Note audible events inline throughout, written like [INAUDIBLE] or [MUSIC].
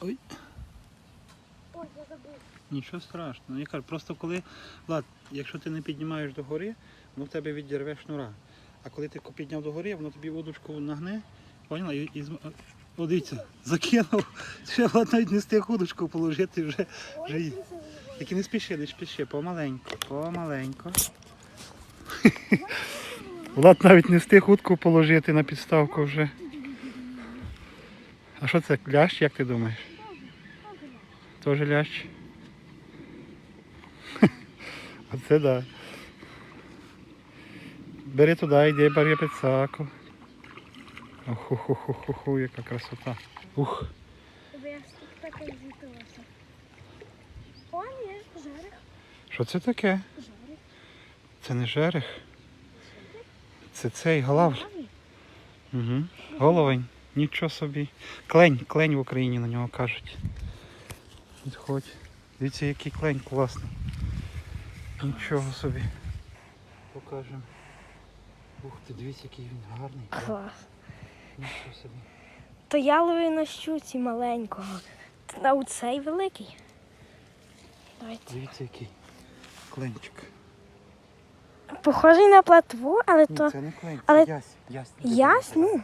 Ой, Ой, я забув. нічого страшного. Я кажу, просто коли, Влад, якщо ти не піднімаєш до гори, воно в тебе відірве шнура. А коли ти підняв до гори, воно тобі удочку нагне, поняла? І, і, О, дивіться, закинув. [LAUGHS] Ще Влад навіть не встиг удочку положити вже. вже. Тільки не спіши, не спіши, помаленьку, помаленьку. [LAUGHS] Влад навіть не встиг утку положити на підставку вже. А що це, лящ, як ти думаєш? Тоже лящ? [LAUGHS] Оце да. Бери туди, йди, бери пицаку. Оху-ху-ху-ху, яка красота. Ух. О, ні, жарик, що це таке? жарик. Це не жерех. Це цей голавль. Угу. Головень. Нічого собі. Клень, клень в Україні на нього кажуть. Відходь. Дивіться, який клень класний. Нічого собі. Покажемо. Ух ти, дивіться, який він гарний. Клас. Нічого собі. То я ловлю на щуці маленького. А у цей великий. Давайте. Дивіться, який кленчик. Похожий на платву, але Ні, то це не клень, але- це ясь. Ясь, ясь, ну.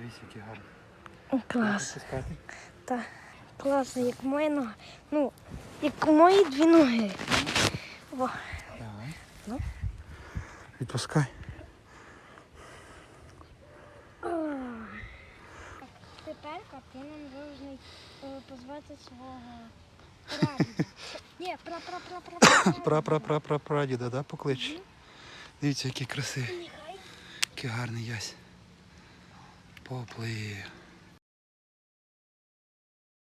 Дивіться, який гарний. Клас. Пускати? Та, класно, як моя нога. Ну, як мої дві ноги. О, Давай. Ну. Відпускай. Тепер ти нам должен позвати свого прадіда. Ні, пра пра пра пра Пра пра пра пра прадіда, да, поклич. Дивіться, який красивий. Який гарний ясь. Поплив.